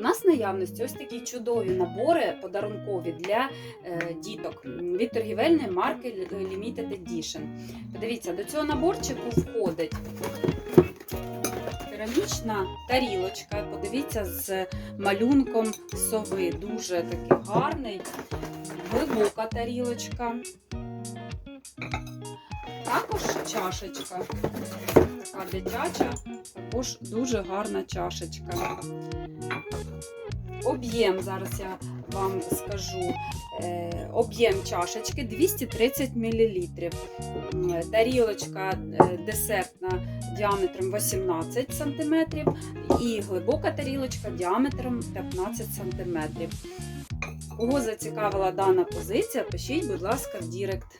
У нас наявності ось такі чудові набори подарункові для е, діток від торгівельної марки Limited Edition. Подивіться, до цього наборчику входить керамічна тарілочка. Подивіться з малюнком сови. Дуже такий гарний, глибока тарілочка. Також чашечка. Така дитяча, також дуже гарна чашечка. Об'єм зараз я вам скажу. Е, об'єм чашечки 230 мл. Тарілочка е, десертна діаметром 18 см і глибока тарілочка діаметром 15 см. Кого зацікавила дана позиція, пишіть, будь ласка, в Дірект.